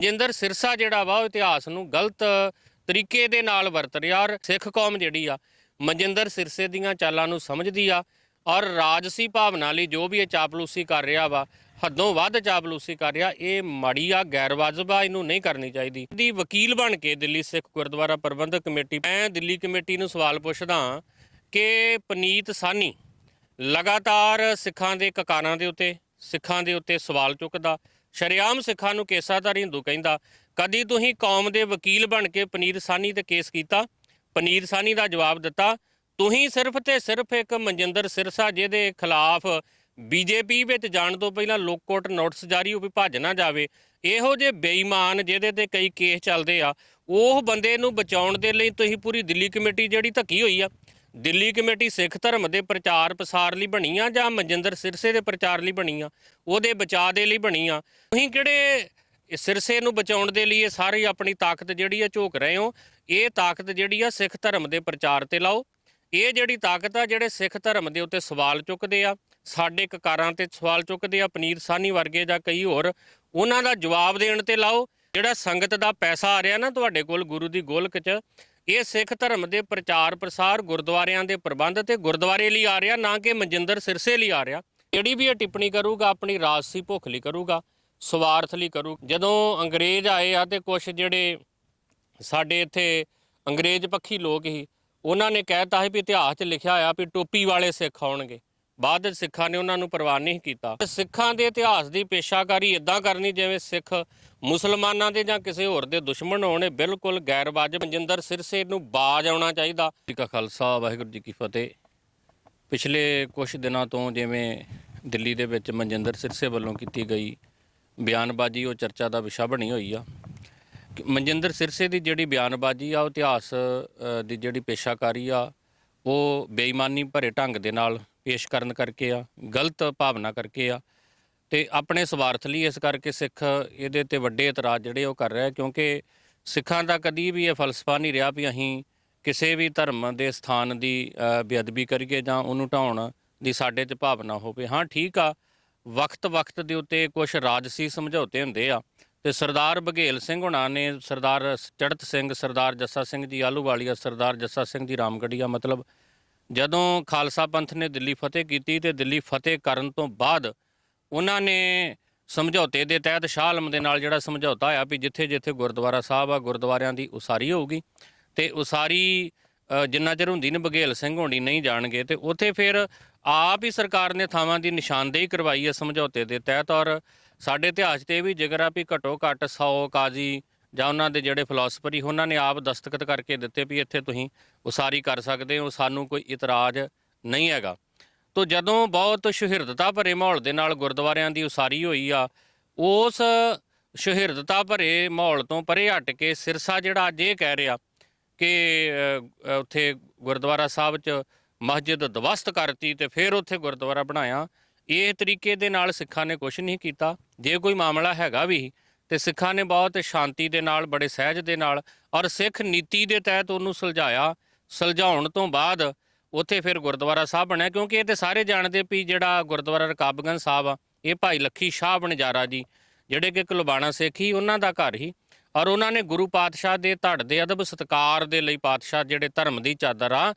ਜਿੰਦਰ ਸਿਰਸਾ ਜਿਹੜਾ ਵਾ ਉਹ ਇਤਿਹਾਸ ਨੂੰ ਗਲਤ ਤਰੀਕੇ ਦੇ ਨਾਲ ਵਰਤ ਰਿਹਾ ਔਰ ਸਿੱਖ ਕੌਮ ਜਿਹੜੀ ਆ ਮਨਜਿੰਦਰ ਸਿਰਸੇ ਦੀਆਂ ਚਾਲਾਂ ਨੂੰ ਸਮਝਦੀ ਆ ਔਰ ਰਾਜਸੀ ਭਾਵਨਾ ਲਈ ਜੋ ਵੀ ਇਹ ਚਾਪਲੂਸੀ ਕਰ ਰਿਹਾ ਵਾ, ਹੱਦੋਂ ਵੱਧ ਚਾਪਲੂਸੀ ਕਰ ਰਿਹਾ, ਇਹ ਮਾੜੀ ਆ, ਗੈਰ ਵਾਜਬ ਆ ਇਹਨੂੰ ਨਹੀਂ ਕਰਨੀ ਚਾਹੀਦੀ। ਦੀ ਵਕੀਲ ਬਣ ਕੇ ਦਿੱਲੀ ਸਿੱਖ ਗੁਰਦੁਆਰਾ ਪ੍ਰਬੰਧਕ ਕਮੇਟੀ, ਮੈਂ ਦਿੱਲੀ ਕਮੇਟੀ ਨੂੰ ਸਵਾਲ ਪੁੱਛਦਾ ਕਿ ਪਨੀਤ ਸਾਨੀ ਲਗਾਤਾਰ ਸਿੱਖਾਂ ਦੇ ਕਕਾਰਾਂ ਦੇ ਉੱਤੇ, ਸਿੱਖਾਂ ਦੇ ਉੱਤੇ ਸਵਾਲ ਚੁੱਕਦਾ ਸ਼ਰੇਆਮ ਸਿੱਖਾਂ ਨੂੰ ਕੇਸਾਧਾਰ ਹਿੰਦੂ ਕਹਿੰਦਾ, ਕਦੀ ਤੁਸੀਂ ਕੌਮ ਦੇ ਵਕੀਲ ਬਣ ਕੇ ਪਨੀਰ ਸਾਨੀ ਤੇ ਕੇਸ ਕੀਤਾ? ਪਨੀਰ ਸਾਨੀ ਦਾ ਜਵਾਬ ਦਿੱਤਾ, ਤੁਸੀਂ ਸਿਰਫ ਤੇ ਸਿਰਫ ਇੱਕ ਮਨਜਿੰਦਰ ਸਿਰਸਾ ਜਿਹਦੇ ਖਿਲਾਫ ਬੀਜੇਪੀ ਵਿੱਚ ਜਾਣ ਤੋਂ ਪਹਿਲਾਂ ਲੋਕ ਕੋਰਟ ਨੋਟਿਸ ਜਾਰੀ ਹੋ ਵੀ ਭੱਜ ਨਾ ਜਾਵੇ, ਇਹੋ ਜਿਹੇ ਬੇਈਮਾਨ ਜਿਹਦੇ ਤੇ ਕਈ ਕੇਸ ਚੱਲਦੇ ਆ, ਉਹ ਬੰਦੇ ਨੂੰ ਬਚਾਉਣ ਦੇ ਲਈ ਤੁਸੀਂ ਪੂਰੀ ਦਿੱਲੀ ਕਮੇਟੀ ਜਿਹੜੀ ਧੱਕੀ ਹੋਈ ਆ। ਦਿੱਲੀ ਕਮੇਟੀ ਸਿੱਖ ਧਰਮ ਦੇ ਪ੍ਰਚਾਰ ਪ੍ਰਸਾਰ ਲਈ ਬਣੀ ਆ ਜਾਂ ਮਨਜਿੰਦਰ ਸਿਰਸੇ ਦੇ ਪ੍ਰਚਾਰ ਲਈ ਬਣੀ ਆ ਉਹਦੇ ਬਚਾਅ ਦੇ ਲਈ ਬਣੀ ਆ ਤੁਸੀਂ ਕਿਹੜੇ ਸਿਰਸੇ ਨੂੰ ਬਚਾਉਣ ਦੇ ਲਈ ਇਹ ਸਾਰੀ ਆਪਣੀ ਤਾਕਤ ਜਿਹੜੀ ਆ ਝੋਕ ਰਹੇ ਹੋ? ਇਹ ਤਾਕਤ ਜਿਹੜੀ ਆ ਸਿੱਖ ਧਰਮ ਦੇ ਪ੍ਰਚਾਰ ਤੇ ਲਾਓ। ਇਹ ਜਿਹੜੀ ਤਾਕਤ ਆ ਜਿਹੜੇ ਸਿੱਖ ਧਰਮ ਦੇ ਉੱਤੇ ਸਵਾਲ ਚੁੱਕਦੇ ਆ, ਸਾਡੇ ਕਕਾਰਾਂ ਤੇ ਸਵਾਲ ਚੁੱਕਦੇ ਆ, ਪਨੀਰ ਸਾਨੀ ਵਰਗੇ ਜਾਂ ਕਈ ਹੋਰ, ਉਹਨਾਂ ਦਾ ਜਵਾਬ ਦੇਣ ਤੇ ਲਾਓ। ਜਿਹੜਾ ਸੰਗਤ ਦਾ ਪੈਸਾ ਆ ਰਿਹਾ ਨਾ ਤੁਹਾਡੇ ਕੋਲ ਗੁਰੂ ਦੀ ਗੋਲਕ 'ਚ ਇਹ ਸਿੱਖ ਧਰਮ ਦੇ ਪ੍ਰਚਾਰ ਪ੍ਰਸਾਰ ਗੁਰਦੁਆਰਿਆਂ ਦੇ ਪ੍ਰਬੰਧ ਤੇ ਗੁਰਦੁਆਰੇ ਲਈ ਆ ਰਿਹਾ, ਨਾ ਕਿ ਮਨਜਿੰਦਰ ਸਿਰਸੇ ਲਈ ਆ ਰਿਹਾ। ਜਿਹੜੀ ਵੀ ਇਹ ਟਿੱਪਣੀ ਕਰੂਗਾ, ਆਪਣੀ ਰਾਜਸੀ ਭੁੱਖ ਲਈ ਕਰੂਗਾ, ਸਵਾਰਥ ਲਈ ਕਰੂ। ਜਦੋਂ ਅੰਗਰੇਜ਼ ਆਏ ਆ ਤੇ ਕੁਝ ਜਿਹੜੇ ਸਾਡੇ ਇੱਥੇ ਅੰਗਰੇਜ਼ ਪੱਖੀ ਲੋਕ ਹੀ ਉਹਨਾਂ ਨੇ ਕਹਿਤਾ ਸੀ ਵੀ ਇਤਿਹਾਸ 'ਚ ਲਿਖਿਆ ਹੋਇਆ ਵੀ ਟੋਪੀ ਵਾਲੇ ਸਿੱਖ ਆਉਣਗੇ। ਬਾਅਦ ਵਿੱਚ ਸਿੱਖਾਂ ਨੇ ਉਹਨਾਂ ਨੂੰ ਪ੍ਰਵਾਨ ਨਹੀਂ ਕੀਤਾ। ਸਿੱਖਾਂ ਦੇ ਇਤਿਹਾਸ ਦੀ ਪੇਸ਼ਾਕਾਰੀ ਇਦਾਂ ਕਰਨੀ, ਜਿਵੇਂ ਸਿੱਖ ਮੁਸਲਮਾਨਾਂ ਦੇ ਜਾਂ ਕਿਸੇ ਹੋਰ ਦੇ ਦੁਸ਼ਮਣ ਹੋਣੇ ਬਿਲਕੁਲ ਗੈਰ ਵਾਜਬ ਮਨਜਿੰਦਰ ਸਿਰਸੇ ਨੂੰ ਬਾਜ ਆਉਣਾ ਚਾਹੀਦਾ। ਜੀ ਕਾ ਖਾਲਸਾ, ਵਾਹਿਗੁਰੂ ਜੀ ਕੀ ਫਤਿਹ। ਪਿਛਲੇ ਕੁਝ ਦਿਨਾਂ ਤੋਂ ਜਿਵੇਂ ਦਿੱਲੀ ਦੇ ਵਿੱਚ ਮਨਜਿੰਦਰ ਸਿਰਸੇ ਵੱਲੋਂ ਕੀਤੀ ਗਈ ਬਿਆਨਬਾਜ਼ੀ, ਉਹ ਚਰਚਾ ਦਾ ਵਿਸ਼ਾ ਬਣੀ ਹੋਈ ਆ। ਕਿ ਮਨਜਿੰਦਰ ਸਿਰਸੇ ਦੀ ਜਿਹੜੀ ਬਿਆਨਬਾਜ਼ੀ ਆ, ਉਹ ਇਤਿਹਾਸ ਦੀ ਜਿਹੜੀ ਪੇਸ਼ਾਕਾਰੀ ਆ ਉਹ ਬੇਈਮਾਨੀ ਭਰੇ ਢੰਗ ਦੇ ਨਾਲ ਪੇਸ਼ ਕਰਨ ਕਰਕੇ ਆ, ਗਲਤ ਭਾਵਨਾ ਕਰਕੇ ਆ ਤੇ ਆਪਣੇ ਸਵਾਰਥ ਲਈ ਇਸ ਕਰਕੇ ਸਿੱਖ ਇਹਦੇ ਤੇ ਵੱਡੇ ਇਤਰਾਜ਼ ਜਿਹੜੇ ਉਹ ਕਰ ਰਿਹਾ ਕਿਉਂਕਿ ਸਿੱਖਾਂ ਦਾ ਕਦੀ ਵੀ ਇਹ ਫਲਸਫਾ ਨਹੀਂ ਰਿਹਾ ਵੀ ਅਸੀਂ ਕਿਸੇ ਵੀ ਧਰਮ ਦੇ ਸਥਾਨ ਦੀ ਬੇਅਦਬੀ ਕਰੀਏ ਜਾਂ ਉਹਨੂੰ ਢਾਉਣ ਦੀ ਸਾਡੇ 'ਚ ਭਾਵਨਾ ਹੋਵੇ। ਹਾਂ, ਠੀਕ ਆ, ਵਕਤ-ਵਕਤ ਦੇ ਉੱਤੇ ਕੁਝ ਰਾਜਸੀ ਸਮਝੌਤੇ ਹੁੰਦੇ ਆ ਤੇ ਸਰਦਾਰ ਬਘੇਲ ਸਿੰਘ ਹੁਣਾਂ ਨੇ ਸਰਦਾਰ ਚੜਤ ਸਿੰਘ, ਸਰਦਾਰ ਜੱਸਾ ਸਿੰਘ ਜੀ ਆਲੂਵਾਲੀਆ ਸਰਦਾਰ ਜੱਸਾ ਸਿੰਘ ਜੀ ਰਾਮਗੜੀਆ ਮਤਲਬ ਜਦੋਂ ਖਾਲਸਾ ਪੰਥ ਨੇ ਦਿੱਲੀ ਫਤਿਹ ਕੀਤੀ ਤੇ ਦਿੱਲੀ ਫਤਿਹ ਕਰਨ ਤੋਂ ਬਾਅਦ ਉਹਨਾਂ ਨੇ ਸਮਝੌਤੇ ਦੇ ਤਹਿਤ ਸ਼ਾਹ ਆਲਮ ਦੇ ਨਾਲ ਜਿਹੜਾ ਸਮਝੌਤਾ ਹੋਇਆ ਵੀ ਜਿੱਥੇ ਜਿੱਥੇ ਗੁਰਦੁਆਰਾ ਸਾਹਿਬ ਆ, ਗੁਰਦੁਆਰਿਆਂ ਦੀ ਉਸਾਰੀ ਹੋਊਗੀ ਤੇ ਉਸਾਰੀ ਜਿੰਨਾ ਚਿਰ ਹੁੰਦੀ ਨੇ ਬਘੇਲ ਸਿੰਘ ਹੋਣੀ ਨਹੀਂ ਜਾਣਗੇ ਤੇ ਉੱਥੇ ਫਿਰ ਆਪ ਹੀ ਸਰਕਾਰ ਨੇ ਥਾਵਾਂ ਦੀ ਨਿਸ਼ਾਨਦੇਹੀ ਕਰਵਾਈ ਹੈ ਸਮਝੌਤੇ ਦੇ ਤਹਿਤ ਔਰ ਸਾਡੇ ਇਤਿਹਾਸ 'ਤੇ ਇਹ ਵੀ ਜ਼ਿਕਰ ਆ ਵੀ ਘੱਟੋ ਘੱਟ 100 ਕਾਜ਼ੀ ਜਾਂ ਉਹਨਾਂ ਦੇ ਜਿਹੜੇ ਫਿਲਾਸਫਰੀ ਉਹਨਾਂ ਨੇ ਆਪ ਦਸਤਖਤ ਕਰਕੇ ਦਿੱਤੇ ਵੀ ਇੱਥੇ ਤੁਸੀਂ ਉਸਾਰੀ ਕਰ ਸਕਦੇ ਹੋ, ਸਾਨੂੰ ਕੋਈ ਇਤਰਾਜ਼ ਨਹੀਂ ਹੈਗਾ। ਤੋ ਜਦੋਂ ਬਹੁਤ ਸ਼ਹਿਰਦਤਾ ਭਰੇ ਮਾਹੌਲ ਦੇ ਨਾਲ ਗੁਰਦੁਆਰਿਆਂ ਦੀ ਉਸਾਰੀ ਹੋਈ ਆ, ਉਸ ਸ਼ਹਿਰਦਤਾ ਭਰੇ ਮਾਹੌਲ ਤੋਂ ਪਰੇ ਹਟ ਕੇ ਸਿਰਸਾ ਜਿਹੜਾ ਅੱਜ ਇਹ ਕਹਿ ਰਿਹਾ ਕਿ ਉੱਥੇ ਗੁਰਦੁਆਰਾ ਸਾਹਿਬ 'ਚ ਮਸਜਿਦ ਦਵਸਤ ਕਰਤੀ ਤੇ ਫਿਰ ਉੱਥੇ ਗੁਰਦੁਆਰਾ ਬਣਾਇਆ ਇਹ ਤਰੀਕੇ ਦੇ ਨਾਲ ਸਿੱਖਾਂ ਨੇ ਕੁਝ ਨਹੀਂ ਕੀਤਾ। ਜੇ ਕੋਈ ਮਾਮਲਾ ਹੈਗਾ ਵੀ, ਤੇ ਸਿੱਖਾਂ ਨੇ ਬਹੁਤ ਸ਼ਾਂਤੀ ਦੇ ਨਾਲ, ਬੜੇ ਸਹਿਜ ਦੇ ਨਾਲ ਔਰ ਸਿੱਖ ਨੀਤੀ ਦੇ ਤਹਿਤ ਉਹਨੂੰ ਸੁਲਝਾਇਆ। ਸੁਲਝਾਉਣ ਤੋਂ ਬਾਅਦ ਉੱਥੇ ਫਿਰ ਗੁਰਦੁਆਰਾ ਸਾਹਿਬ ਬਣਿਆ, ਕਿਉਂਕਿ ਇਹ ਤੇ ਸਾਰੇ ਜਾਣਦੇ ਵੀ ਜਿਹੜਾ ਗੁਰਦੁਆਰਾ ਰਕਾਬਗੰਜ ਸਾਹਿਬ ਆ, ਇਹ ਭਾਈ ਲੱਖੀ ਸ਼ਾਹ ਬਣਜਾਰਾ ਜੀ, ਜਿਹੜੇ ਕਿ ਕੁਲਬਾਣਾ ਸਿੱਖ ਹੀ, ਉਹਨਾਂ ਦਾ ਘਰ ਹੀ। ਔਰ ਉਹਨਾਂ ਨੇ ਗੁਰੂ ਪਾਤਸ਼ਾਹ ਦੇ ਧੜ ਦੇ ਅਦਬ ਸਤਕਾਰ ਦੇ ਲਈ ਪਾਤਸ਼ਾਹ ਜਿਹੜੇ ਧਰਮ ਦੀ ਚਾਦਰ ਆ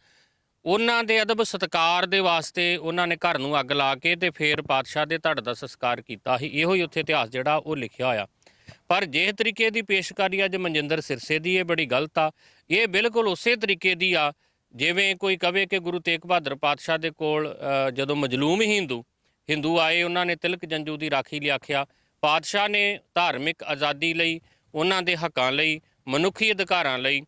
ਉਹਨਾਂ ਦੇ ਅਦਬ ਸਤਕਾਰ ਦੇ ਵਾਸਤੇ ਉਹਨਾਂ ਨੇ ਘਰ ਨੂੰ ਅੱਗ ਲਾ ਕੇ ਤੇ ਫਿਰ ਪਾਤਸ਼ਾਹ ਦੇ ਧੜ ਦਾ ਸੰਸਕਾਰ ਕੀਤਾ ਸੀ। ਇਹੋ ਹੀ ਉੱਥੇ ਇਤਿਹਾਸ ਜਿਹੜਾ ਉਹ ਲਿਖਿਆ ਹੋਇਆ। ਪਰ ਜੇ ਤਰੀਕੇ ਦੀ ਪੇਸ਼ਕਾਰੀ ਅੱਜ ਮਨਜਿੰਦਰ ਸਿਰਸੇ ਦੀ ਇਹ ਬੜੀ ਗਲਤ ਆ। ਇਹ ਬਿਲਕੁਲ ਉਸੇ ਤਰੀਕੇ ਦੀ ਆ, ਜਿਵੇਂ ਕੋਈ ਕਵੇ ਕਿ ਗੁਰੂ ਤੇਗ ਬਹਾਦਰ ਪਾਤਸ਼ਾਹ ਦੇ ਕੋਲ ਜਦੋਂ ਮਜਲੂਮ ਹੀ ਹਿੰਦੂ ਹਿੰਦੂ ਆਏ, ਉਹਨਾਂ ਨੇ ਤਿਲਕ ਜੰਜੂ ਦੀ ਰਾਖੀ ਲਈ ਆਖਿਆ। ਪਾਤਸ਼ਾਹ ਨੇ ਧਾਰਮਿਕ ਆਜ਼ਾਦੀ ਲਈ, ਉਹਨਾਂ ਦੇ ਹੱਕਾਂ ਲਈ, ਮਨੁੱਖੀ ਅਧਿਕਾਰਾਂ ਲਈ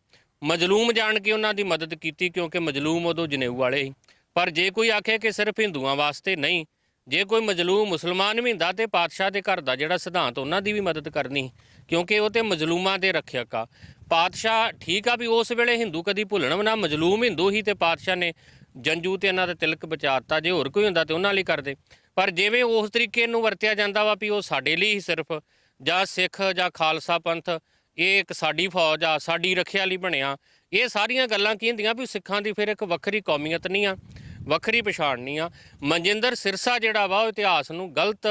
ਮਜਲੂਮ ਜਾਣ ਕੇ ਉਹਨਾਂ ਦੀ ਮਦਦ ਕੀਤੀ ਕਿਉਂਕਿ ਮਜਲੂਮ ਉਦੋਂ ਜਨੇਊ ਵਾਲੇ ਸੀ। ਪਰ ਜੇ ਕੋਈ ਆਖੇ ਕਿ ਸਿਰਫ ਹਿੰਦੂਆਂ ਵਾਸਤੇ ਨਹੀਂ, ਜੇ ਕੋਈ ਮਜਲੂਮ ਮੁਸਲਮਾਨ ਵੀ ਹੁੰਦਾ ਤੇ ਪਾਤਸ਼ਾਹ ਦੇ ਘਰ ਦਾ ਜਿਹੜਾ ਸਿਧਾਂਤ ਉਹਨਾਂ ਦੀ ਵੀ ਮਦਦ ਕਰਨੀ, ਕਿਉਂਕਿ ਉਹ ਤੇ ਮਜਲੂਮਾਂ ਦੇ ਰੱਖਿਅਕ ਆ। ਪਾਤਸ਼ਾਹ ਠੀਕ ਆ ਵੀ ਉਸ ਵੇਲੇ ਹਿੰਦੂ ਕਦੀ ਭੁੱਲਣ ਨਾ, ਮਜਲੂਮ ਹਿੰਦੂ ਹੀ ਤੇ ਪਾਤਸ਼ਾਹ ਨੇ ਜੰਜੂ ਤੇ ਇਹਨਾਂ ਦਾ ਤਿਲਕ ਬਚਾਤਾ ਜੇ ਹੋਰ ਕੋਈ ਹੁੰਦਾ ਤੇ ਉਹਨਾਂ ਲਈ ਕਰਦੇ। ਪਰ ਜਿਵੇਂ ਉਸ ਤਰੀਕੇ ਨੂੰ ਵਰਤਿਆ ਜਾਂਦਾ ਵਾ ਵੀ ਉਹ ਸਾਡੇ ਲਈ ਹੀ ਸਿਰਫ ਜਾਂ ਸਿੱਖ ਜਾਂ ਖਾਲਸਾ ਪੰਥ ਇਹ ਇੱਕ ਸਾਡੀ ਫੌਜ ਆ, ਸਾਡੀ ਰੱਖਿਆ ਲਈ ਬਣਿਆ। ਇਹ ਸਾਰੀਆਂ ਗੱਲਾਂ ਕੀ ਹੁੰਦੀਆਂ ਵੀ ਸਿੱਖਾਂ ਦੀ ਫਿਰ ਇੱਕ ਵੱਖਰੀ ਕੌਮੀਅਤ ਨਹੀਂ ਆ, ਵੱਖਰੀ ਪਛਾਣ ਨਹੀਂ ਆ। ਮਨਜਿੰਦਰ ਸਿਰਸਾ ਜਿਹੜਾ ਵਾ, ਉਹ ਇਤਿਹਾਸ ਨੂੰ ਗਲਤ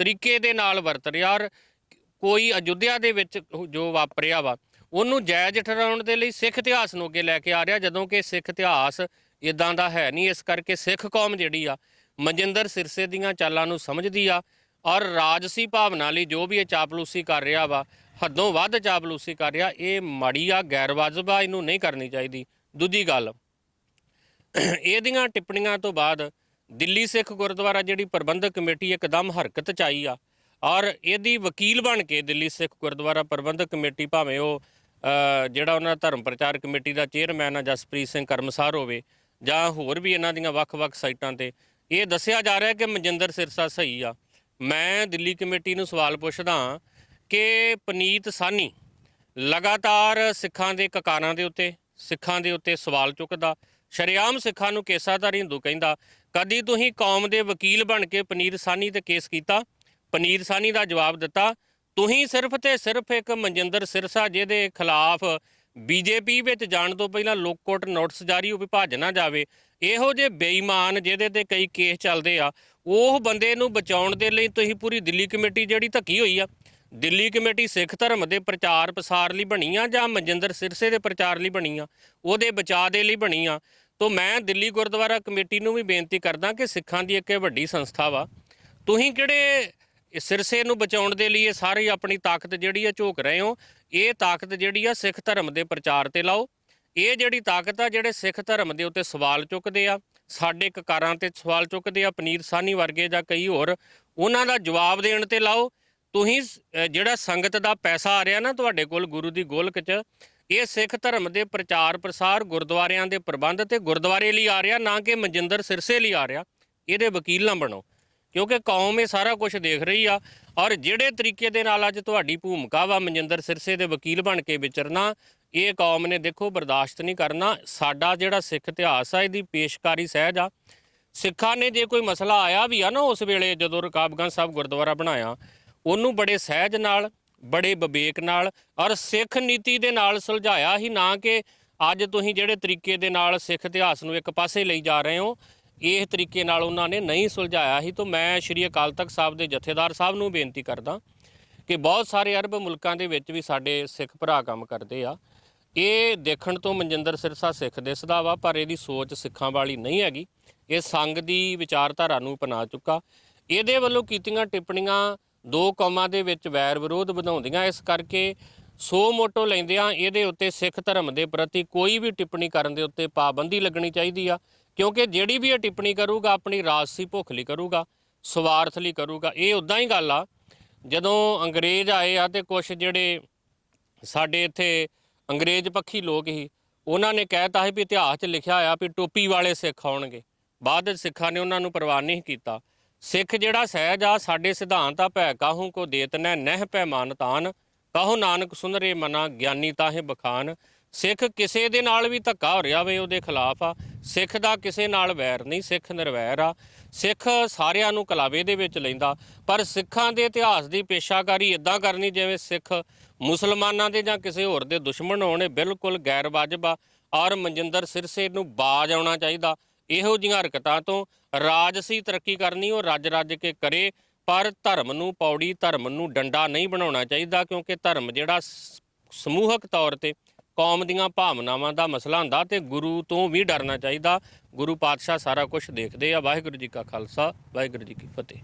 ਤਰੀਕੇ ਦੇ ਨਾਲ ਵਰਤ ਰਿਹਾ ਔਰ ਕੋਈ ਅਯੁੱਧਿਆ ਦੇ ਵਿੱਚ ਜੋ ਵਾਪਰਿਆ ਵਾ, ਉਹਨੂੰ ਜਾਇਜ਼ ਠਹਿਰਾਉਣ ਦੇ ਲਈ ਸਿੱਖ ਇਤਿਹਾਸ ਨੂੰ ਅੱਗੇ ਲੈ ਕੇ ਆ ਰਿਹਾ, ਜਦੋਂ ਕਿ ਸਿੱਖ ਇਤਿਹਾਸ ਇਦਾਂ ਦਾ ਹੈ ਨਹੀਂ, ਇਸ ਕਰਕੇ ਸਿੱਖ ਕੌਮ ਜਿਹੜੀ ਆ, ਮਨਜਿੰਦਰ ਸਿਰਸੇ ਦੀਆਂ ਚਾਲਾਂ ਨੂੰ ਸਮਝਦੀ ਆ ਔਰ ਰਾਜਸੀ ਭਾਵਨਾ ਲਈ ਜੋ ਵੀ ਇਹ ਚਾਪਲੂਸੀ ਕਰ ਰਿਹਾ ਵਾ ਹੱਦੋਂ ਵੱਧ ਚਾਪਲੂਸੀ ਕਰ ਰਿਹਾ, ਇਹ ਮਾੜੀ ਆ ਗੈਰ ਵਾਜਬ ਆ ਇਹਨੂੰ ਨਹੀਂ ਕਰਨੀ ਚਾਹੀਦੀ। ਦੂਜੀ ਗੱਲ ਇਹਦੀਆਂ ਟਿੱਪਣੀਆਂ ਤੋਂ ਬਾਅਦ ਦਿੱਲੀ ਸਿੱਖ ਗੁਰਦੁਆਰਾ ਜਿਹੜੀ ਪ੍ਰਬੰਧਕ ਕਮੇਟੀ ਇੱਕਦਮ ਹਰਕਤ ਚ ਆਈ ਆ, ਔਰ ਇਹਦੀ ਵਕੀਲ ਬਣ ਕੇ ਦਿੱਲੀ ਸਿੱਖ ਗੁਰਦੁਆਰਾ ਪ੍ਰਬੰਧਕ ਕਮੇਟੀ, ਭਾਵੇਂ ਉਹ ਜਿਹੜਾ ਉਹਨਾਂ ਧਰਮ ਪ੍ਰਚਾਰ ਕਮੇਟੀ ਦਾ ਚੇਅਰਮੈਨ ਆ, ਜਸਪ੍ਰੀਤ ਸਿੰਘ ਕਰਮਸਾਰ ਹੋਵੇ, ਜਾਂ ਹੋਰ ਵੀ ਇਹਨਾਂ ਦੀਆਂ ਵੱਖ-ਵੱਖ ਸਾਈਟਾਂ ਤੇ, ਇਹ ਦੱਸਿਆ ਜਾ ਰਿਹਾ ਕਿ ਮਨਜਿੰਦਰ ਸਿਰਸਾ ਸਹੀ ਆ। ਮੈਂ ਦਿੱਲੀ ਕਮੇਟੀ ਨੂੰ ਸਵਾਲ ਪੁੱਛਦਾ ਕਿ ਪਨੀਤ ਸਾਨੀ ਲਗਾਤਾਰ ਸਿੱਖਾਂ ਦੇ ਕਕਾਰਾਂ ਦੇ ਉੱਤੇ, ਸਿੱਖਾਂ ਦੇ ਉੱਤੇ ਸਵਾਲ ਚੁੱਕਦਾ, ਸ਼ਰੇਆਮ ਸਿੱਖਾਂ ਨੂੰ ਕੇਸਾਧਾਰੀ ਹਿੰਦੂ ਕਹਿੰਦਾ, ਕਦੀ ਤੁਸੀਂ ਕੌਮ ਦੇ ਵਕੀਲ ਬਣ ਕੇ ਪਨੀਰ ਸਾਨੀ ਤੇ ਕੇਸ ਕੀਤਾ? ਪਨੀਰ ਸਾਨੀ ਦਾ ਜਵਾਬ ਦਿੱਤਾ, ਤੁਸੀਂ ਸਿਰਫ ਤੇ ਸਿਰਫ ਇੱਕ ਮਨਜਿੰਦਰ ਸਿਰਸਾ ਜਿਹਦੇ ਖਿਲਾਫ ਬੀਜੇਪੀ ਵਿੱਚ ਜਾਣ ਤੋਂ ਪਹਿਲਾਂ ਲੋਕਕੋਟ ਨੋਟਿਸ ਜਾਰੀ ਹੋ ਵੀ ਭੱਜ ਨਾ ਜਾਵੇ, ਇਹੋ ਜਿਹੇ ਬੇਈਮਾਨ ਜਿਹਦੇ ਤੇ ਕਈ ਕੇਸ ਚੱਲਦੇ ਆ, ਉਹ ਬੰਦੇ ਨੂੰ ਬਚਾਉਣ ਦੇ ਲਈ ਤੁਸੀਂ ਪੂਰੀ ਦਿੱਲੀ ਕਮੇਟੀ ਜਿਹੜੀ ਧੱਕੀ ਹੋਈ ਆ ਦਿੱਲੀ ਕਮੇਟੀ ਸਿੱਖ ਧਰਮ ਦੇ ਪ੍ਰਚਾਰ ਪ੍ਰਸਾਰ ਲਈ ਬਣੀ ਆ ਜਾਂ ਮਨਜਿੰਦਰ ਸਿਰਸੇ ਦੇ ਪ੍ਰਚਾਰ ਲਈ ਬਣੀ ਆ ਉਹਦੇ ਬਚਾਅ ਦੇ ਲਈ ਬਣੀ ਆ ਤੋਂ ਮੈਂ ਦਿੱਲੀ ਗੁਰਦੁਆਰਾ ਕਮੇਟੀ ਨੂੰ ਵੀ ਬੇਨਤੀ ਕਰਦਾ ਕਿ ਸਿੱਖਾਂ ਦੀ ਇੱਕ ਇਹ ਵੱਡੀ ਸੰਸਥਾ ਵਾ, ਤੁਸੀਂ ਕਿਹੜੇ ਸਿਰਸੇ ਨੂੰ ਬਚਾਉਣ ਦੇ ਲਈ ਇਹ ਸਾਰੀ ਆਪਣੀ ਤਾਕਤ ਜਿਹੜੀ ਆ ਝੋਕ ਰਹੇ ਹੋ, ਇਹ ਤਾਕਤ ਜਿਹੜੀ ਆ ਸਿੱਖ ਧਰਮ ਦੇ ਪ੍ਰਚਾਰ ਤੇ ਲਾਓ, ਇਹ ਜਿਹੜੀ ਤਾਕਤ ਆ ਜਿਹੜੇ ਸਿੱਖ ਧਰਮ ਦੇ ਉੱਤੇ ਸਵਾਲ ਚੁੱਕਦੇ ਆ, ਸਾਡੇ ਕਕਾਰਾਂ ਤੇ ਸਵਾਲ ਚੁੱਕਦੇ ਆ, ਪਨੀਰ ਸਾਨੀ ਵਰਗੇ ਜਾਂ ਕਈ ਹੋਰ, ਉਹਨਾਂ ਦਾ ਜਵਾਬ ਦੇਣ ਤੇ ਲਾਓ ਤੁਸੀਂ ਜਿਹੜਾ ਸੰਗਤ ਦਾ ਪੈਸਾ ਆ ਰਿਹਾ ਨਾ ਤੁਹਾਡੇ ਕੋਲ ਗੁਰੂ ਦੀ ਗੋਲਕ 'ਚ, ਇਹ ਸਿੱਖ ਧਰਮ ਦੇ ਪ੍ਰਚਾਰ ਪ੍ਰਸਾਰ ਗੁਰਦੁਆਰਿਆਂ ਦੇ ਪ੍ਰਬੰਧ ਤੇ ਗੁਰਦੁਆਰੇ ਲਈ ਆ ਰਿਹਾ, ਨਾ ਕਿ ਮਨਜਿੰਦਰ ਸਿਰਸੇ ਲਈ ਆ ਰਿਹਾ, ਇਹਦੇ ਵਕੀਲ ਨਾ ਬਣੋ। ਕਿਉਂਕਿ ਕੌਮ ਇਹ ਸਾਰਾ ਕੁਝ ਦੇਖ ਰਹੀ ਆ, ਔਰ ਜਿਹੜੇ ਤਰੀਕੇ ਦੇ ਨਾਲ ਅੱਜ ਤੁਹਾਡੀ ਭੂਮਿਕਾ ਵਾ ਮਨਜਿੰਦਰ ਸਿਰਸੇ ਦੇ ਵਕੀਲ ਬਣ ਕੇ ਵਿਚਰਨਾ, ਇਹ ਕੌਮ ਨੇ ਦੇਖੋ ਬਰਦਾਸ਼ਤ ਨਹੀਂ ਕਰਨਾ। ਸਾਡਾ ਜਿਹੜਾ ਸਿੱਖ ਇਤਿਹਾਸ ਆ, ਇਹਦੀ ਪੇਸ਼ਕਾਰੀ ਸਹਿਜ ਆ। ਸਿੱਖਾਂ ਨੇ ਜੇ ਕੋਈ ਮਸਲਾ ਆਇਆ ਵੀ ਆ ਨਾ ਉਸ ਵੇਲੇ ਜਦੋਂ ਰਕਾਬਗੰਜ ਸਾਹਿਬ ਗੁਰਦੁਆਰਾ ਬਣਾਇਆ ਉਹਨੂੰ ਬੜੇ ਸਹਿਜ ਨਾਲ, ਬੜੇ ਵਿਵੇਕ ਨਾਲ ਔਰ ਸਿੱਖ ਨੀਤੀ ਦੇ ਨਾਲ ਸੁਲਝਾਇਆ ਹੀ ਨਾ ਕਿ ਅੱਜ ਤੁਸੀਂ ਜਿਹੜੇ ਤਰੀਕੇ ਦੇ ਨਾਲ ਸਿੱਖ ਇਤਿਹਾਸ ਨੂੰ ਇੱਕ ਪਾਸੇ ਲਈ ਜਾ ਰਹੇ ਹੋ, ਇਹ ਤਰੀਕੇ ਨਾਲ ਉਹਨਾਂ ਨੇ ਨਹੀਂ ਸੁਲਝਾਇਆ ਹੀ, ਤਾਂ ਮੈਂ ਸ਼੍ਰੀ ਅਕਾਲ ਤਖਤ ਸਾਹਿਬ ਦੇ ਜਥੇਦਾਰ ਸਾਹਿਬ ਨੂੰ ਬੇਨਤੀ ਕਰਦਾ ਕਿ ਬਹੁਤ ਸਾਰੇ ਅਰਬ ਮੁਲਕਾਂ ਦੇ ਵਿੱਚ ਵੀ ਸਾਡੇ ਸਿੱਖ ਭਰਾ ਕੰਮ ਕਰਦੇ ਆ। ਇਹ ਦੇਖਣ ਤੋਂ ਮਨਜਿੰਦਰ ਸਿਰਸਾ ਸਿੱਖ ਦਿਸਦਾ ਵਾ, ਪਰ ਇਹਦੀ ਸੋਚ ਸਿੱਖਾਂ ਵਾਲੀ ਨਹੀਂ ਹੈਗੀ। ਇਹ ਸੰਗ ਦੀ ਵਿਚਾਰਧਾਰਾ ਨੂੰ ਅਪਣਾ ਚੁੱਕਾ। ਇਹਦੇ ਵੱਲੋਂ ਕੀਤੀਆਂ ਟਿੱਪਣੀਆਂ ਦੋ ਕੌਮਾਂ ਦੇ ਵਿੱਚ ਵੈਰ ਵਿਰੋਧ ਵਧਾਉਂਦੀਆਂ, ਇਸ ਕਰਕੇ ਸੋ ਮੋਟੋ ਲੈਂਦਿਆਂ ਇਹਦੇ ਉੱਤੇ ਸਿੱਖ ਧਰਮ ਦੇ ਪ੍ਰਤੀ ਕੋਈ ਵੀ ਟਿੱਪਣੀ ਕਰਨ ਦੇ ਉੱਤੇ ਪਾਬੰਦੀ ਲੱਗਣੀ ਚਾਹੀਦੀ ਆ, ਕਿਉਂਕਿ ਜਿਹੜੀ ਵੀ ਇਹ ਟਿੱਪਣੀ ਕਰੂਗਾ, ਆਪਣੀ ਰਾਜਸੀ ਭੁੱਖ ਲਈ ਕਰੂਗਾ ਸਵਾਰਥ ਲਈ ਕਰੂਗਾ, ਇਹ ਉਦਾਂ ਹੀ ਗੱਲ ਆ, ਜਦੋਂ ਅੰਗਰੇਜ਼ ਆਏ ਆ ਤੇ ਕੁਝ ਜਿਹੜੇ ਸਾਡੇ ਇੱਥੇ ਅੰਗਰੇਜ਼ ਪੱਖੀ ਲੋਕ ਹੀ ਉਹਨਾਂ ਨੇ ਕਹਿਤਾ ਸੀ ਵੀ ਇਤਿਹਾਸ 'ਚ ਲਿਖਿਆ ਆ ਵੀ ਟੋਪੀ ਵਾਲੇ ਸਿੱਖ ਆਉਣਗੇ, ਬਾਅਦ ਵਿੱਚ ਸਿੱਖਾਂ ਨੇ ਉਹਨਾਂ ਨੂੰ ਪ੍ਰਵਾਨ ਨਹੀਂ ਕੀਤਾ। ਸਿੱਖ ਜਿਹੜਾ ਸਹਿਜ ਆ, ਸਾਡੇ ਸਿਧਾਂਤ ਆ, ਭੈ ਕਾਹੂ ਕੋ ਦੇਤ ਨਹਿ ਪੈਮਾਨ ਤਾਨ। ਮਾਨਤਾਨ ਕਹੋ ਨਾਨਕ ਸੁਨਰੇ ਮਨਾ, ਗਿਆਨੀ ਤਾਹੇ ਬਖਾਨ। ਸਿੱਖ ਕਿਸੇ ਦੇ ਨਾਲ ਵੀ ਧੱਕਾ ਹੋ ਰਿਹਾ ਵੇ ਉਹਦੇ ਖਿਲਾਫ ਆ। ਸਿੱਖ ਦਾ ਕਿਸੇ ਨਾਲ ਵੈਰ ਨਹੀਂ, ਸਿੱਖ ਨਿਰਵੈਰ ਆ। ਸਿੱਖ ਸਾਰਿਆਂ ਨੂੰ ਕਲਾਵੇ ਦੇ ਵਿੱਚ ਲੈਂਦਾ, ਪਰ ਸਿੱਖਾਂ ਦੇ ਇਤਿਹਾਸ ਦੀ ਪੇਸ਼ਾਕਾਰੀ ਇਦਾਂ ਕਰਨੀ ਜਿਵੇਂ ਸਿੱਖ ਮੁਸਲਮਾਨਾਂ ਦੇ ਜਾਂ ਕਿਸੇ ਹੋਰ ਦੇ ਦੁਸ਼ਮਣ ਹੋਣੇ ਬਿਲਕੁਲ ਗੈਰ ਵਾਜਬ ਆ। ਔਰ ਮਨਜਿੰਦਰ ਸਿਰਸੇ ਨੂੰ ਬਾਜ ਆਉਣਾ ਚਾਹੀਦਾ। ਇਹੋ ਜਿਹੀਆਂ ਹਰਕਤਾਂ ਤੋਂ ਰਾਜਸੀ ਤਰੱਕੀ ਕਰਨੀ, ਉਹ ਰੱਜ ਰੱਜ ਕੇ ਕਰੇ, ਪਰ ਧਰਮ ਨੂੰ ਪੌੜੀ, ਧਰਮ ਨੂੰ ਡੰਡਾ ਨਹੀਂ ਬਣਾਉਣਾ ਚਾਹੀਦਾ, ਕਿਉਂਕਿ ਧਰਮ ਜਿਹੜਾ ਸ- ਸਮੂਹਕ ਤੌਰ ਤੇ ਕੌਮ ਦੀਆਂ ਭਾਵਨਾਵਾਂ ਦਾ ਮਸਲਾ ਹੁੰਦਾ ਤੇ ਗੁਰੂ ਤੋਂ ਵੀ ਡਰਨਾ ਚਾਹੀਦਾ। ਗੁਰੂ ਪਾਤਸ਼ਾਹ ਸਾਰਾ ਕੁਝ ਦੇਖਦੇ ਆ। ਵਾਹਿਗੁਰੂ ਜੀ ਕਾ ਖਾਲਸਾ, ਵਾਹਿਗੁਰੂ ਜੀ ਕੀ ਫਤਿਹ।